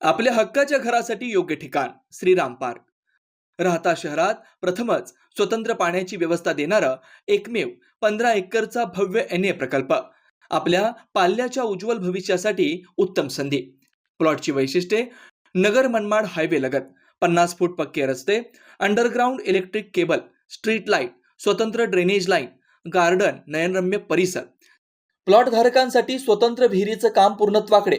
आपल्या हक्काच्या घरासाठी योग्य ठिकाण श्रीराम पार्क. राहता शहरात प्रथमच स्वतंत्र पाण्याची व्यवस्था देणारं एकमेव पंधरा एकरचा भव्य एन ए प्रकल्प. आपल्या पाल्याच्या उज्ज्वल भविष्यासाठी उत्तम संधी. प्लॉटची वैशिष्ट्ये नगर मनमाड हायवे लगत पन्नास फूट पक्के रस्ते underground electric cable street light स्वतंत्र ड्रेनेज लाईन गार्डन नयनरम्य परिसर. प्लॉट धारकांसाठी स्वतंत्र विहिरीचं काम पूर्णत्वाकडे.